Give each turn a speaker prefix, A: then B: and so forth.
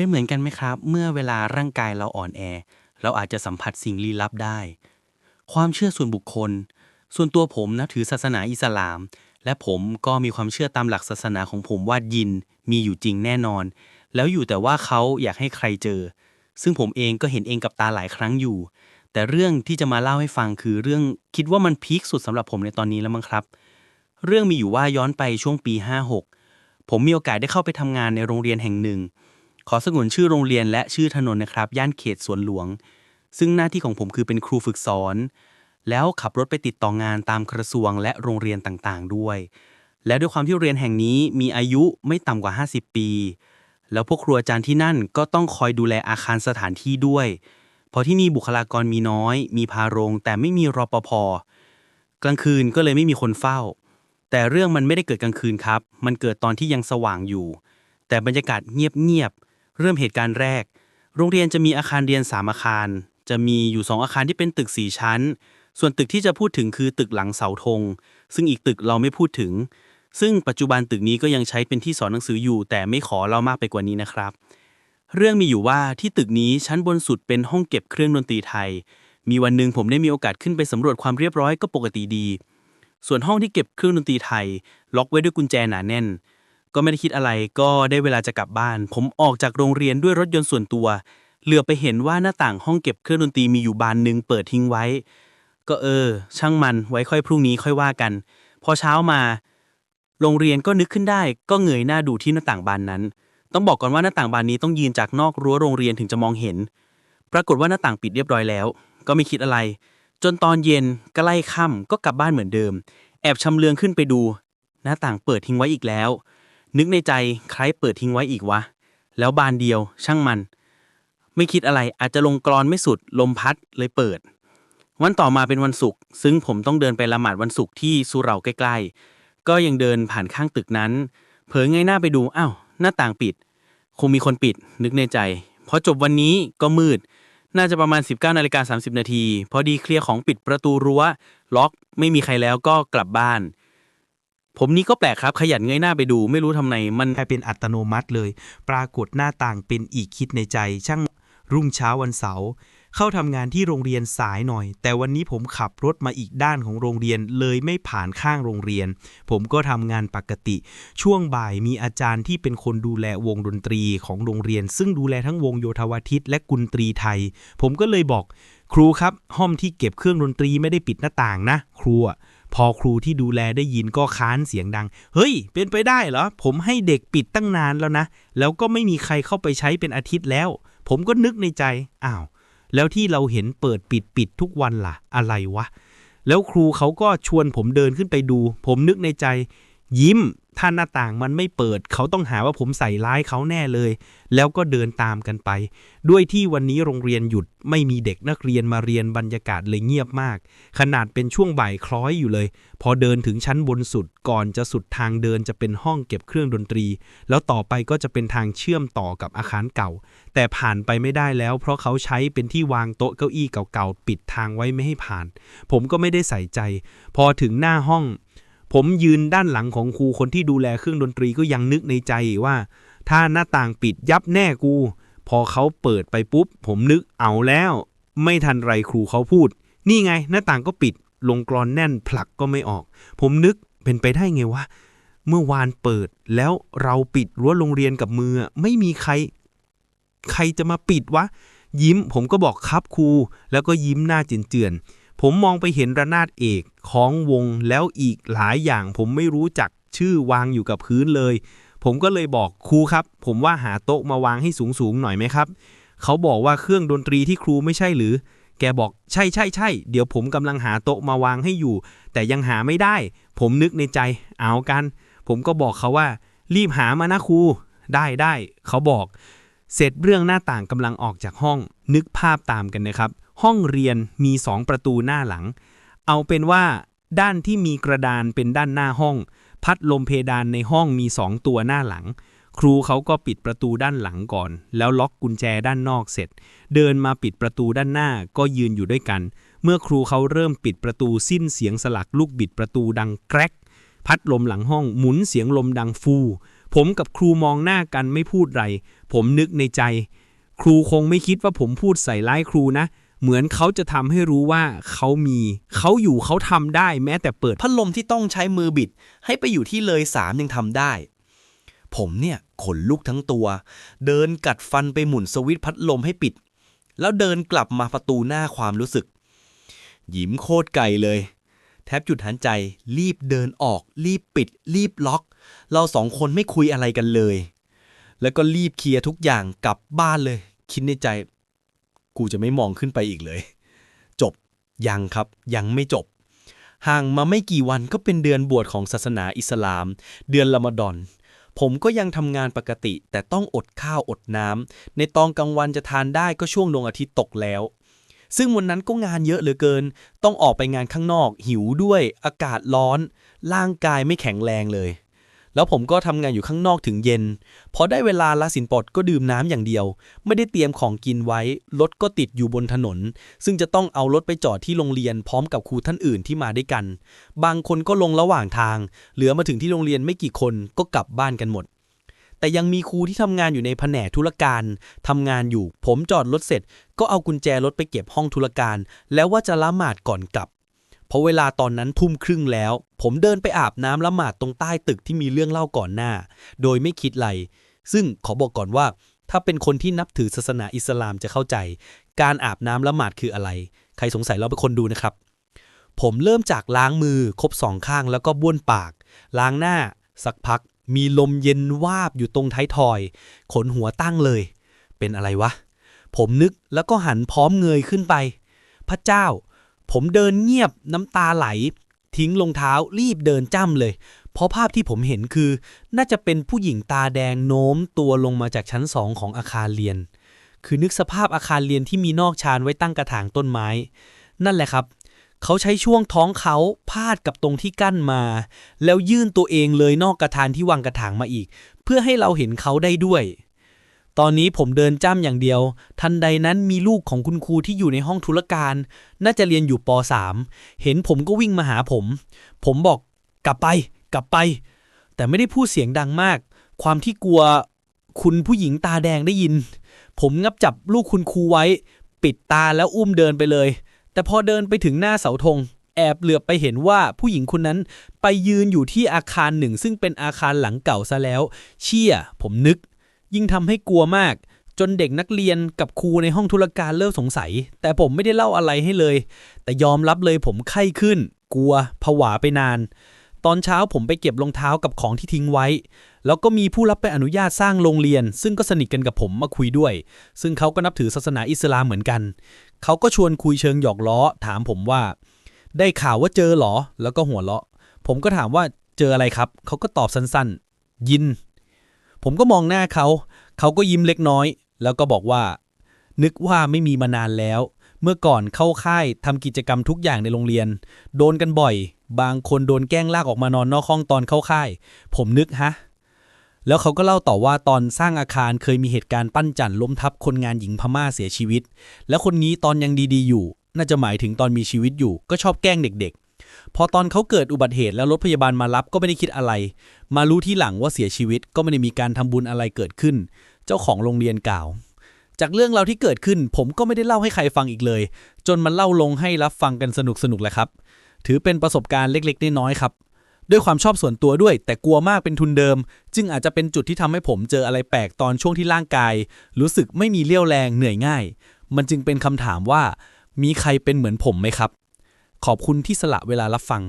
A: เป็นเหมือนกันไหมครับ เมื่อเวลาร่างกายเราอ่อนแอ เราอาจจะสัมผัสสิ่งลี้ลับได้ ความเชื่อส่วนบุคคล ส่วนตัวผมนะถือศาสนาอิสลาม และผมก็มีความเชื่อตามหลักศาสนาของผมว่ายินมีอยู่จริงแน่นอน แล้วอยู่แต่ว่าเขาอยากให้ใครเจอ ซึ่งผมเองก็เห็นเองกับตาหลายครั้งอยู่ แต่เรื่องที่จะมาเล่าให้ฟังคือเรื่องคิดว่ามันพีคสุดสำหรับผมในตอนนี้แล้วมั้งครับ เรื่องมีอยู่ว่าย้อนไปช่วงปี 56 ผมมีโอกาสได้เข้าไปทำงานในโรงเรียนแห่งหนึ่ง ขอสงวนชื่อโรงเรียนและชื่อถนนนะครับ ย่านเขตสวนหลวง ซึ่งหน้าที่ของผมคือเป็นครูฝึกสอน แล้วขับรถไปติดต่องานตามกระทรวงและโรงเรียนต่างๆ ด้วย และด้วยความที่เรียนแห่งนี้มีอายุไม่ต่ำกว่า 50 ปี แล้วพวกครูอาจารย์ที่นั่นก็ต้องคอยดูแลอาคารสถานที่ด้วย เพราะที่นี่บุคลากรมีน้อย มีพาโรง แต่ไม่มีรปภกลางคืนก็เลยไม่มีคนเฝ้า แต่เรื่องมันไม่ได้เกิดกลางคืนครับ มันเกิดตอนที่ยังสว่างอยู่ แต่บรรยากาศเงียบๆ เริ่มเหตุการณ์แรก โรงเรียนจะมีอาคารเรียนสามอาคาร จะมีอยู่สองอาคารที่เป็นตึกสี่ชั้น ส่วนตึกที่จะพูดถึงคือตึกหลังเสาธง ซึ่งอีกตึกเราไม่พูดถึง ซึ่งปัจจุบันตึกนี้ก็ยังใช้เป็นที่สอนหนังสืออยู่ แต่ไม่ขอเล่ามากไปกว่านี้นะครับ เรื่องมีอยู่ว่าที่ตึกนี้ชั้นบนสุดเป็นห้องเก็บเครื่องดนตรีไทย มีวันหนึ่งผมได้มีโอกาสขึ้นไปสำรวจความเรียบร้อยก็ปกติดี ส่วนห้องที่เก็บเครื่องดนตรีไทย ล็อกไว้ด้วยกุญแจหนาแน่น ก็ไม่ได้คิดอะไรก็ได้เวลาจะกลับบ้าน ผมออกจากโรงเรียนด้วยรถยนต์ส่วนตัว เหลือไปเห็นว่าหน้าต่างห้องเก็บเครื่องดนตรีมีอยู่บานหนึ่งเปิดทิ้งไว้ ก็เออ ช่างมันไว้ค่อยพรุ่งนี้ค่อยว่ากัน พอเช้ามา โรงเรียนก็นึกขึ้นได้ ก็เงยหน้าดูที่หน้าต่างบานนั้น ต้องบอกก่อนว่าหน้าต่างบานนี้ต้องยืนจากนอกรั้วโรงเรียนถึงจะมองเห็น ปรากฏว่าหน้าต่างปิดเรียบร้อยแล้ว ก็ไม่คิดอะไร จนตอนเย็นใกล้ค่ำก็กลับบ้านเหมือนเดิม แอบชำเลืองขึ้นไปดู หน้าต่างเปิดทิ้งไว้อีกแล้ว นึกในใจใครเปิดทิ้งไว้อีกวะ แล้วบานเดียวช่างมัน ไม่คิดอะไรอาจจะลงกรอนไม่สุดลมพัดเลยเปิด วันต่อมาเป็นวันศุกร์ซึ่งผมต้องเดินไปละหมาดวันศุกร์ที่สุเหราใกล้ ๆ ก็ยังเดินผ่านข้างตึกนั้น เผลอไงหน้าไปดูอ้าวหน้าต่างปิด คงมีคนปิด นึกในใจพอจบวันนี้ก็มืด น่าจะประมาณ 19นาฬิกา30นาทีพอดีเคลียร์ของปิดประตูรั้ว ล็อกไม่มีใครแล้วก็กลับบ้าน ผมนี่ก็แปลกครับขยันเงยหน้าไปดู ไม่รู้ทำไมมัน
B: กลายเป็นอัตโนมัติเลย ปรากฏหน้าต่างเป็นอีกคิดในใจ ช่างรุ่งเช้าวันเสาร์เข้าทำงานที่โรงเรียนสายหน่อย แต่วันนี้ผมขับรถมาอีกด้านของโรงเรียนเลยไม่ผ่านข้างโรงเรียน ผมก็ทำงานปกติ ช่วงบ่ายมีอาจารย์ที่เป็นคนดูแลวงดนตรีของโรงเรียน ซึ่งดูแลทั้งวงโยธวาทิตและกุนตรีไทย ผมก็เลยบอก ครูครับ ห้องที่เก็บเครื่องดนตรีไม่ได้ปิดหน้าต่างนะ ครูอะ พอครูที่ดูแลได้ยินก็ค้านเสียงดัง เฮ้ย เป็นไปได้เหรอ ผมให้เด็กปิดตั้งนานแล้วนะ แล้วก็ไม่มีใครเข้าไปใช้เป็นอาทิตย์แล้ว ผมก็นึกในใจ อ้าว แล้วที่เราเห็นเปิดปิดปิดทุกวันล่ะ อะไรวะ แล้วครูเขาก็ชวนผมเดินขึ้นไปดู ผมนึกในใจ ยิ้ม ถ้าหน้าต่างมันไม่เปิด เขาต้องหาว่าผมใส่ร้ายเขาแน่เลย แล้วก็เดินตามกันไป ด้วยที่วันนี้โรงเรียนหยุดไม่มีเด็กนักเรียนมาเรียนบรรยากาศเลยเงียบมาก ขนาดเป็นช่วงบ่ายคล้อยอยู่เลย พอเดินถึงชั้นบนสุดก่อนจะสุดทางเดินจะเป็นห้องเก็บเครื่องดนตรี แล้วต่อไปก็จะเป็นทางเชื่อมต่อกับอาคารเก่า แต่ผ่านไปไม่ได้แล้ว เพราะเขาใช้เป็นที่วางโต๊ะเก้าอี้เก่าๆปิดทางไว้ไม่ให้ผ่าน ผมก็ไม่ได้ใส่ใจ พอถึงหน้าห้อง ผมยืนด้านหลังของครูคนที่ดูแลเครื่องดนตรีก็ยังนึกในใจว่า ถ้าหน้าต่างปิดยับแน่กู พอเขาเปิดไปปุ๊บ ผมนึกเอาแล้ว ไม่ทันไรครูเขาพูด นี่ไงหน้าต่างก็ปิด ลงกรอนแน่นผลักก็ไม่ออก ผมนึกเป็นไปได้ไงวะเมื่อวานเปิดแล้วเราปิดรั้วโรงเรียนกับมือ ไม่มีใคร ใครจะมาปิดวะ ยิ้มผมก็บอกครับครูแล้วก็ยิ้มหน้าเจือนๆ ผมมองไปเห็นระนาดเอกของวงแล้วอีกหลายอย่าง ผมไม่รู้จักชื่อวางอยู่กับพื้นเลย ผมก็เลยบอกครูครับ ผมว่าหาโต๊ะมาวางให้สูงๆหน่อยไหมครับ เขาบอกว่าเครื่องดนตรีที่ครูไม่ใช่หรือ แกบอกใช่ใช่ใช่เดี๋ยวผมกำลังหาโต๊ะมาวางให้อยู่ แต่ยังหาไม่ได้ ผมนึกในใจ เอากัน ผมก็บอกเขาว่า รีบหามานะครู ได้ได้เขาบอก เสร็จเรื่องหน้าต่างกำลังออกจากห้อง นึกภาพตามกันนะครับ ห้องเรียนมีสองประตูหน้าหลัง เอาเป็นว่า ด้านที่มีกระดานเป็นด้านหน้าห้อง พัดลมเพดานในห้องมีสองตัวหน้าหลัง ครูเขาก็ปิดประตูด้านหลังก่อน แล้วล็อกกุญแจด้านนอกเสร็จ เดินมาปิดประตูด้านหน้าก็ยืนอยู่ด้วยกัน เมื่อครูเขาเริ่มปิดประตูสิ้นเสียงสลักลูกบิดประตูดังแกรกพัดลมหลังห้องหมุนเสียงลมดังฟู ผมกับครูมองหน้ากันไม่พูดไร ผมนึกในใจ ครูคงไม่คิดว่าผมพูดใส่ร้ายครูนะ เหมือนเขาจะทำให้รู้ว่าเขามีเขาอยู่เขาทำได้แม้แต่เปิด
C: พัดลมที่ต้องใช้มือบิด ให้ไปอยู่ที่เลยสามยังทำได้ ผมเนี่ยขนลุกทั้งตัว เดินกัดฟันไปหมุนสวิตช์พัดลมให้ปิด แล้วเดินกลับมาประตูหน้าความรู้สึก ยิ้มโคตรไกลเลย แทบจุดหันใจ รีบเดินออก รีบปิด รีบล็อก เราสองคนไม่คุยอะไรกันเลย แล้วก็รีบเคลียร์ทุกอย่างกลับบ้านเลย คิดในใจ กูจะไม่มองขึ้นไปอีกเลย จบยังครับยังไม่จบ ห่างมาไม่กี่วันก็เป็นเดือนบวชของศาสนาอิสลาม เดือนละมฎอน ผมก็ยังทำงานปกติ แต่ต้องอดข้าวอดน้ำในตอนกลางวันจะทานได้ก็ช่วงดวงอาทิตย์ตกแล้ว ซึ่งวันนั้นก็งานเยอะเหลือเกิน ต้องออกไปงานข้างนอก หิวด้วย อากาศร้อน ร่างกายไม่แข็งแรงเลย แล้วผมก็ทำงานอยู่ข้างนอกถึงเย็น พอได้เวลาละสินปลดก็ดื่มน้ำอย่างเดียว ไม่ได้เตรียมของกินไว้ รถก็ติดอยู่บนถนน ซึ่งจะต้องเอารถไปจอดที่โรงเรียนพร้อมกับครูท่านอื่นที่มาด้วยกัน บางคนก็ลงระหว่างทาง เหลือมาถึงที่โรงเรียนไม่กี่คนก็กลับบ้านกันหมด แต่ยังมีครูที่ทำงานอยู่ในแผนกธุรการทำงานอยู่ ผมจอดรถเสร็จ ก็เอากุญแจรถไปเก็บห้องธุรการ แล้วว่าจะละหมาดก่อนกลับเพราะเวลาตอนนั้นทุ่มครึ่งแล้ว ผมเดินไปอาบน้ำละหมาดตรงใต้ตึกที่มีเรื่องเล่าก่อนหน้า โดยไม่คิดไร ซึ่งขอบอกก่อนว่า ถ้าเป็นคนที่นับถือศาสนาอิสลามจะเข้าใจ การอาบน้ำละหมาดคืออะไร ใครสงสัยเราเป็นคนดูนะครับ ผมเริ่มจากล้างมือครบสองข้างแล้วก็บ้วนปาก ล้างหน้า สักพัก มีลมเย็นวาบอยู่ตรงท้ายทอย ขนหัวตั้งเลย เป็นอะไรวะ ผมนึกแล้วก็หันพร้อมเงยขึ้นไป พระเจ้า ผมเดินเงียบน้ำตาไหล ทิ้งรองเท้ารีบเดินจ้ำเลย เพราะภาพที่ผมเห็นคือ น่าจะเป็นผู้หญิงตาแดงโน้มตัวลงมาจากชั้นสองของอาคารเรียน คือนึกสภาพอาคารเรียนที่มีนอกชานไว้ตั้งกระถางต้นไม้ นั่นแหละครับ เขาใช้ช่วงท้องเขาพาดกับตรงที่กั้นมา แล้วยื่นตัวเองเลยนอกกระถานที่วางกระถางมาอีก เพื่อให้เราเห็นเขาได้ด้วย ตอนนี้ผมเดินจ้ำอย่างเดียว ทันใดนั้นมีลูกของคุณครูที่อยู่ในห้องธุรการ น่าจะเรียนอยู่ป .3 เห็นผมก็วิ่งมาหาผม ผมบอกกลับไป กลับไป แต่ไม่ได้พูดเสียงดังมาก ความที่กลัวคุณผู้หญิงตาแดงได้ยิน ผมงับจับลูกคุณครูไว้ ปิดตาแล้วอุ้มเดินไปเลย แต่พอเดินไปถึงหน้าเสาธงแอบเหลือบไปเห็นว่าผู้หญิงคนนั้นไปยืนอยู่ที่อาคารหนึ่ง ซึ่งเป็นอาคารหลังเก่าซะแล้ว เชี่ย ผมนึก ยิ่งทำให้กลัวมาก จนเด็กนักเรียนกับครูในห้องธุรการเริ่มสงสัย แต่ผมไม่ได้เล่าอะไรให้เลย แต่ยอมรับเลยผมไข้ขึ้น กลัวผวาไปนาน ตอนเช้าผมไปเก็บรองเท้ากับของที่ทิ้งไว้ แล้วก็มีผู้รับไปอนุญาตสร้างโรงเรียน ซึ่งก็สนิทกันกับผมมาคุยด้วย ซึ่งเขาก็นับถือศาสนาอิสลามเหมือนกัน เขาก็ชวนคุยเชิงหยอกล้อ ถามผมว่า ได้ข่าวว่าเจอหรอ แล้วก็หัวเราะ ผมก็ถามว่าเจออะไรครับ เขาก็ตอบสั้นๆ ยิน ผมก็มองหน้าเขา เขาก็ยิ้มเล็กน้อย แล้วก็บอกว่า นึกว่าไม่มีมานานแล้ว เมื่อก่อนเข้าค่ายทำกิจกรรมทุกอย่างในโรงเรียน โดนกันบ่อย บางคนโดนแกล้งลากออกมานอนนอกห้องตอนเข้าค่าย ผมนึกฮะ แล้วเขาก็เล่าต่อว่าตอนสร้างอาคารเคยมีเหตุการณ์ปั้นจันล้มทับคนงานหญิงพม่าเสียชีวิต แล้วคนนี้ตอนยังดีๆอยู่ น่าจะหมายถึงตอนมีชีวิตอยู่ ก็ชอบแกล้งเด็กๆ พอตอนเขาเกิดอุบัติเหตุแล้วรถพยาบาลมารับก็ไม่ได้คิดอะไร มารู้ที่หลังว่าเสียชีวิตก็ไม่ได้มีการทำบุญอะไรเกิดขึ้น เจ้าของโรงเรียนกล่าว จากเรื่องราวที่เกิดขึ้น ผมก็ไม่ได้เล่าให้ใครฟังอีกเลย จนมันเล่าลงให้รับฟังกันสนุกๆแหละครับ ถือเป็นประสบการณ์เล็กๆน้อยๆครับด้วยความชอบส่วนตัวด้วย แต่กลัวมากเป็นทุนเดิม จึงอาจจะเป็นจุดที่ทำให้ผมเจออะไรแปลกตอนช่วงที่ร่างกาย รู้สึกไม่มีเรี่ยวแรงเหนื่อยง่าย มันจึงเป็นคำถามว่า มีใครเป็นเหมือนผมไหมครับ ขอบคุณที่สละเวลารับฟัง